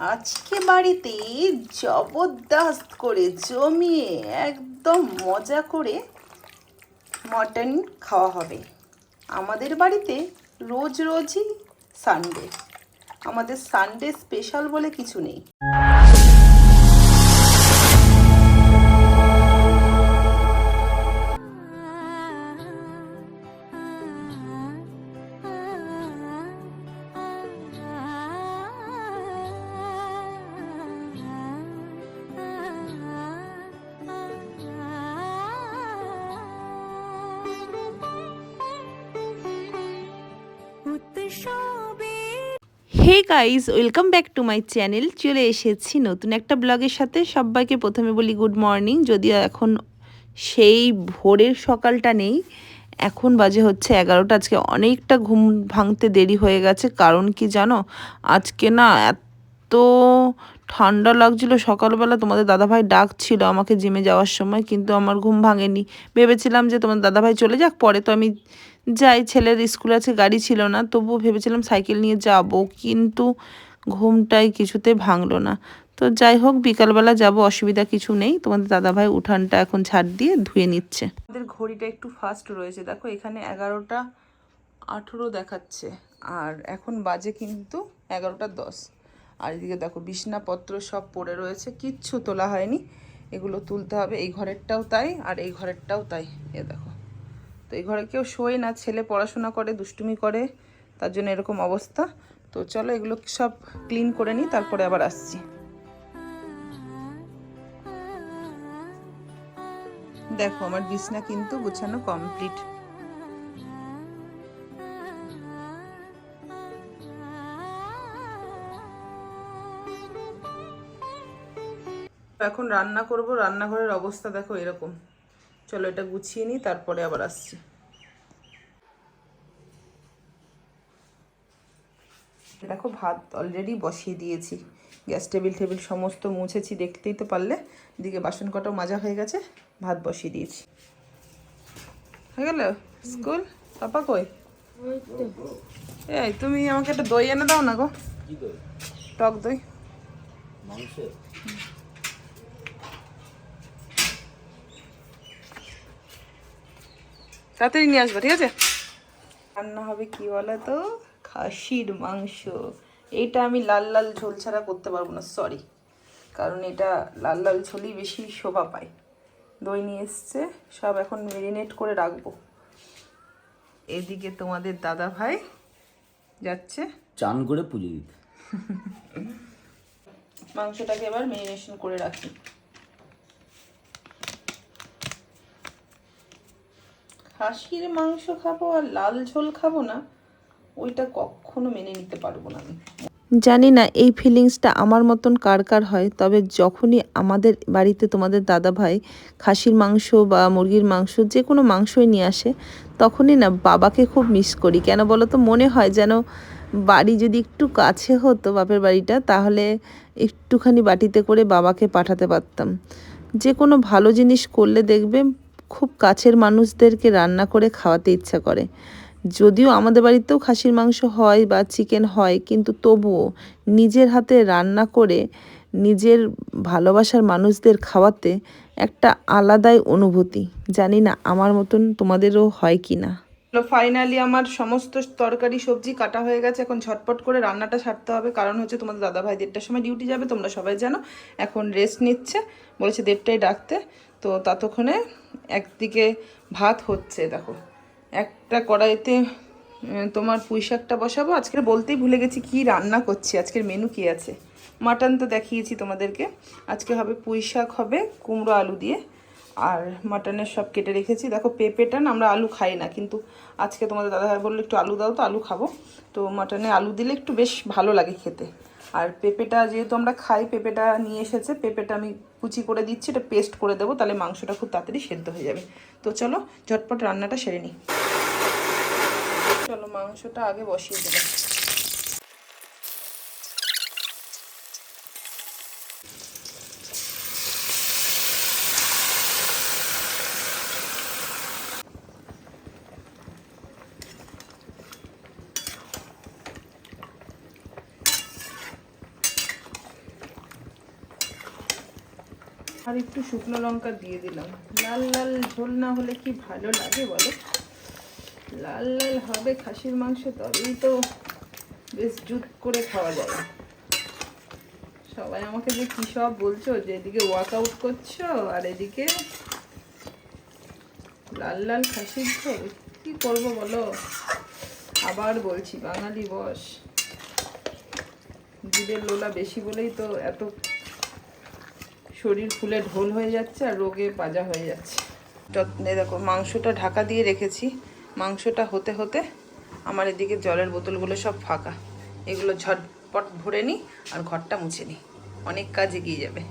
আজকে বাড়িতে জবরদস্ত করে জমিয়ে একদম মজা করে মটন খাওয়া হবে। আমাদের বাড়িতে রোজ রোজই সানডে আমাদের সানডে স্পেশাল বলে কিছু নেই। Hey guys welcome back to my channel. চলে এসেছি নতুন একটা ব্লগের সাথে। সবাইকে প্রথমে বলি গুড মর্নিং। যদিও এখন সেই ভোরের সকালটা নেই, এখন বাজে হচ্ছে এগারোটা। আজকে অনেকটা ঘুম ভাঙতে দেরি হয়ে গেছে। কারণ কি জানো, আজকে না এত ঠান্ডা লাগছিল সকালবেলা। তোমাদের দাদাভাই ডাকছিল আমাকে জিমে যাওয়ার সময়, কিন্তু আমার ঘুম ভাঙেনি। ভেবেছিলাম যে তোমার দাদাভাই চলে যাক, পরে তো আমি যাই, ছেলের স্কুল আছে গাড়ি ছিল না, তবুও ভেবেছিলাম সাইকেল নিয়ে যাব, কিন্তু ঘুমটাই কিছুতে ভাঙলো না। তো যাই হোক, বিকালবেলা যাব, অসুবিধা কিছু নেই। তোমাদের দাদাভাই উঠানটা এখন ছাড় দিয়ে ধুয়ে নিচ্ছে। আমাদের ঘড়িটা একটু ফাস্ট রয়েছে। দেখো, এখানে এগারোটা আঠেরো দেখাচ্ছে, আর এখন বাজে কিন্তু এগারোটা দশ। আর এদিকে দেখো, বিছনাপত্র সব পড়ে রয়েছে, কিচ্ছু তোলা হয়নি। এগুলো তুলতে হবে, এই ঘরেরটাও তাই, আর এই ঘরেরটাও তাই। এ দেখো তো এই ঘরে কেউ শোয় না, ছেলে পড়াশোনা করে, দুষ্টুমি করে, তার জন্য এরকম অবস্থা। তো চলো এগুলো সব ক্লিন করে নিই, তারপরে আবার আসছি। দেখো, আমার বিছনা কিন্তু গুছানো কমপ্লিট এখন রান্না করব, রান্নাঘরের অবস্থা দেখো এরকম। চলো এটা গুছিয়ে নিই তারপরে আবার আসছি। দেখো ভাত অলরেডি বসিয়ে দিয়েছি। গ্যাস টেবিল টেবিল সমস্ত মুছেছি দেখতেই তো পারলে। দিকে বাসন কটাও মাজা হয়ে গেছে ভাত বসিয়ে দিয়েছি। হয়ে গেল? স্কুল? পাপা কই? এই তুমি আমাকে একটা দই এনে দাও না গো। টক দই। তাড়াতাড়ি নিয়ে আসবে ঠিক আছে? রান্না হবে কি বলো তো খাসির মাংস। এইটা আমি লাল লাল ঝোল ছাড়া করতে পারব না সরি কারণ এটা লাল লাল ঝোলই বেশি শোভা পায়। দই নিয়ে এসছে সব এখন মেরিনেট করে রাখব। এদিকে তোমাদের দাদা ভাই যাচ্ছে। চান করে পুজো দিতে। মাংসটাকে এবার মেরিনেশন করে রাখি। খাসির মাংস খাব আর লাল ঝোল খাব না, ওইটা কখনো মেনে নিতে পারব না আমি। জানি না এই ফিলিংসটা আমার মতন কার কার হয়, তবে যখনই আমাদের বাড়িতে তোমাদের দাদা ভাই খাসির মাংস বা মুরগির মাংস যে কোনো মাংসই নিয়ে আসে, তখনই না বাবাকে খুব মিস করি। কেন বলো তো? মনে হয় যেন বাড়ি যদি একটু কাছে হতো বাপের বাড়িটা, তাহলে একটুখানি বাটিতে করে বাবাকে পাঠাতে পারতাম। যে কোনো ভালো জিনিস করলে দেখবে খুব কাছের মানুষদেরকে রান্না করে খাওয়াতে ইচ্ছা করে। যদিও আমাদের বাড়িতেও খাসির মাংস হয় বা চিকেন হয়, কিন্তু তবুও নিজের হাতে রান্না করে নিজের ভালোবাসার মানুষদের খাওয়াতে একটা আলাদাই অনুভূতি। জানি না, আমার মতন তোমাদেরও হয় কি না। ফাইনালি আমার সমস্ত তরকারি, সবজি কাটা হয়ে গেছে, এখন ঝটপট করে রান্নাটা সারতে হবে। কারণ হচ্ছে তোমাদের দাদা ভাই দেড়টার সময় ডিউটি যাবে, তোমরা সবাই জানো। এখন রেস্ট নিচ্ছে, বলেছে দেড়টায় ডাকতে। তো ততক্ষণে একদিকে ভাত হচ্ছে, দেখো। একটা কড়াইতে তোমার পুঁই শাকটা বসাবো। আজকে বলতেই ভুলে গেছি কি রান্না করছি, আজকের মেনু কি আছে? মাটন তো দেখিয়েছি তোমাদেরকে। আজকে হবে পুঁই শাক, হবে কুমড়ো আলু দিয়ে। আর মাটনের সব কেটে রেখেছি। দেখো পেঁপেটা না, আমরা আলু খাই না, কিন্তু আজকে তোমাদের দাদাভাই বলল, একটু আলু দাও তো, আলু খাব। তো মাটনে আলু দিলে একটু বেশ ভালো লাগে খেতে। আর পেঁপেটা যেহেতু আমরা খাই, পেঁপেটা নিয়ে এসেছে, পেঁপেটা আমি কুচি করে দিচ্ছি, এটা পেস্ট করে দেবো, তাহলে মাংসটা খুব তাড়াতাড়ি সেদ্ধ হয়ে যাবে। তো চলো, ঝটপট রান্নাটা সেরে নিই। চলো, মাংসটা আগে বসিয়ে দেবো আর একটু শুকনো লঙ্কা দিয়ে দিলাম। লাল লাল ঝোল না হলে কি ভালো লাগে বলো? লাল লাল হবে খাসির মাংস, তবেই তো বেশ জুত করে খাওয়া যায় সবাই আমাকে যে কী সব বলছো, যে এদিকে ওয়ার্কআউট করছ আর এদিকে লাল লাল খাসির ঝোল, কী করব বলো? আবার বলছি, বাঙালি বস। দুধের লোলা বেশি বলেই তো এত শরীর ফুলে ঢোল হয়ে যাচ্ছে আর রোগে বাজা হয়ে যাচ্ছে। দেখো, মাংসটা ঢাকা দিয়ে রেখেছি। মাংসটা হতে হতে আমার এদিকে জলের বোতলগুলো সব ফাঁকা। এগুলো ঝটপট ভরে নিই আর ঘরটা মুছে নিই অনেক কাজ এগিয়ে যাবে।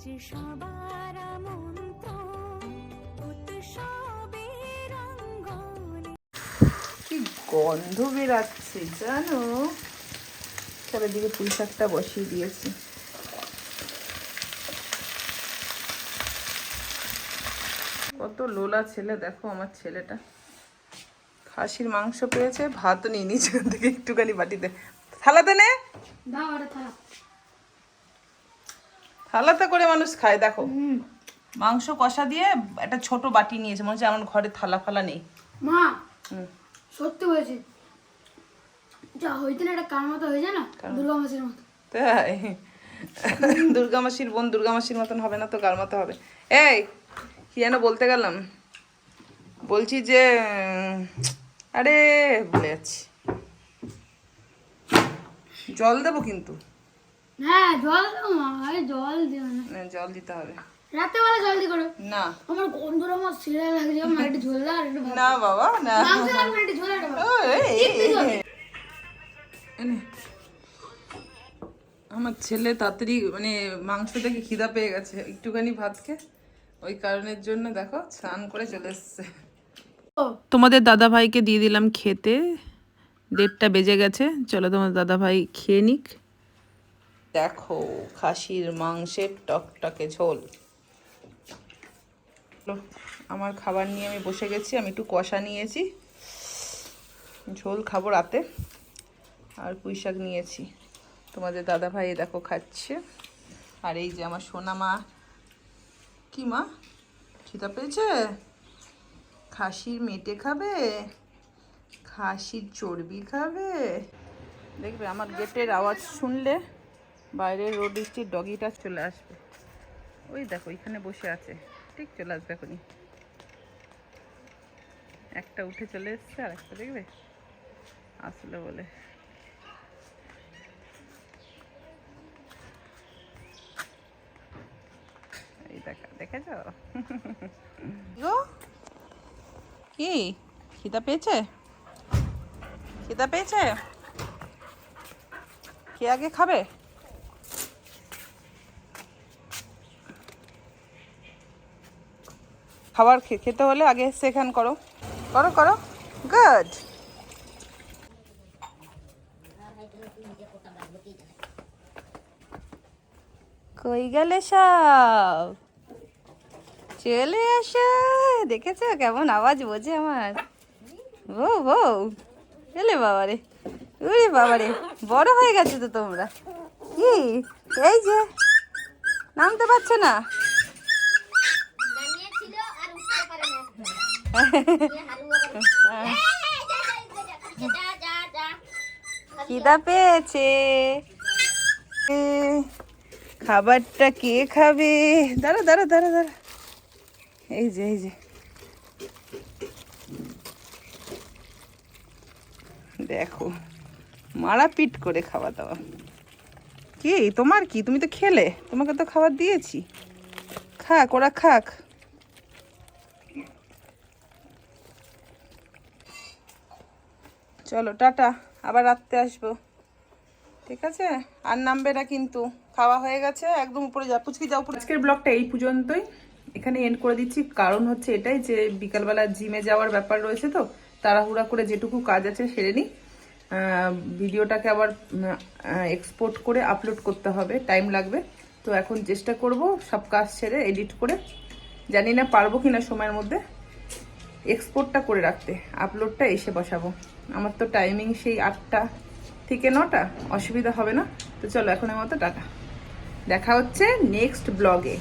আজ সবার কি গন্ধ বেরাচ্ছে জানো? চারিদিকে পুঁই শাকটা বসিয়ে দিয়েছি। কত লোলা ছেলে দেখো আমার ছেলেটা। খাসির মাংস পেয়েছে ভাতও নিয়ে ওখান থেকে একটুখানি বাটিতে। থালাতে নে। থালাতে করে মানুষ খায় দেখো। মাংস কষা দিয়ে একটা ছোট বাটি নিয়েছে মনে হচ্ছে আমার ঘরে থালা ফালা নেই। মা সত্যি বলেছি। যা হইতে না একটা কার মতো হয়ে যায় না? দুর্গা মাসির মতো। তাই? দুর্গা মাসির বোন দুর্গা মাসির মতন হবে না তো কার মতো হবে? এই কি যেন বলতে গেলাম। বলছি যে আরে ভুলে যাচ্ছি। জল দেবো কিন্তু। হ্যাঁ জল দাও মা আরে জল দিও না। না, জল দিতে হবে। রাত্রেবেলা জলদি করো। না। আমার গন্ধটা আমার সিরা লাগছে আমার একটু ঝোল দাও একটু না বাবা না। মাংস লাগবে একটু ঝোল। আমার ছেলে তাড়াতাড়ি মানে মাংস থেকে খিদা পেয়ে গেছে। একটুখানি ভাত খেয়ে ওই কারণের জন্য দেখো স্নান করে চলে এসছে। ও, তোমাদের দাদা ভাইকে দিয়ে দিলাম খেতে। দেড়টা বেজে গেছে। চলো তোমার দাদা ভাই খেয়ে নিক। দেখো, খাসির মাংসের টকটকে ঝোল। আমার খাবার নিয়ে আমি বসে গেছি, আমি একটু কষা নিয়েছি। ঝোল খাব রাতে। আর পুঁই শাক নিয়েছি। তোমাদের দাদা ভাই দেখো খাচ্ছে। আর এই যে আমার সোনা মা। কি মা? খিদা পেয়েছে? খাসির মেটে খাবে? খাসির চর্বি খাবে? দেখবে আমার গেটের আওয়াজ শুনলে বাইরের রোড স্ট্রিট ডগিটা চলে আসবে। ওই দেখো, এখানে বসে আছে। ঠিক চলে আসবে এখনই। একটা উঠে চলে এসছে আর একটা দেখবে? আসলো বলে। এই খিদা পেয়েছে? খিদা পেয়েছে? কে আগে খাবে? খাবার খেতে হলে আগে সেখান করো। করো করো। গুড কই গেলে সব? চলে আসো। দেখেছ? কেমন আওয়াজ বোঝে আমার। বউ বউ এলে বাবারে। উরে বাবারে। বড় হয়ে গেছে তো তোমরা। কি? এই যে, নামতে পারছ না নামিয়েছিল আর উঠতে পারে না দিয়ে হারুয়া করে এই, যা, যা, যা, যা, যা। খিদা পেয়েছে। খাবারটা কে খাবে? দাঁড়া দাঁড়া দাঁড়া দাঁড়া। এই যে এই যে। দেখো, মারাপিট করে খাওয়া দাওয়া। কি, তোমার কি? তুমি তো খেলে। তোমাকে তো খাবার দিয়েছি। খাক, ওরা খাক। চলো, টাটা। আবার রাত্রে আসব। ঠিক আছে? আর নামবে না কিন্তু। খাওয়া হয়ে গেছে, একদম উপরে যা পুচকি, যাও আজকের ব্লগটা এই পর্যন্তই। এখানে এন্ড করে দিচ্ছি। কারণ হচ্ছে এটাই যে বিকালবেলা জিমে যাওয়ার ব্যাপার রয়েছে তো, তাড়াহুড়া করে যেটুকু কাজ আছে সেরে নিই। ভিডিওটাকে আবার এক্সপোর্ট করে আপলোড করতে হবে। টাইম লাগবে। তো এখন চেষ্টা করব সব কাজ ছেড়ে এডিট করে। জানি না পারব কিনা সময়ের মধ্যে। এক্সপোর্টটা করে রাখতে। আপলোডটা এসে বসাবো। আমার তো টাইমিং সেই আটটা থেকে নটা, অসুবিধা হবে না। তো চলো এখন মতো টাটা। দেখা হচ্ছে নেক্সট ব্লগে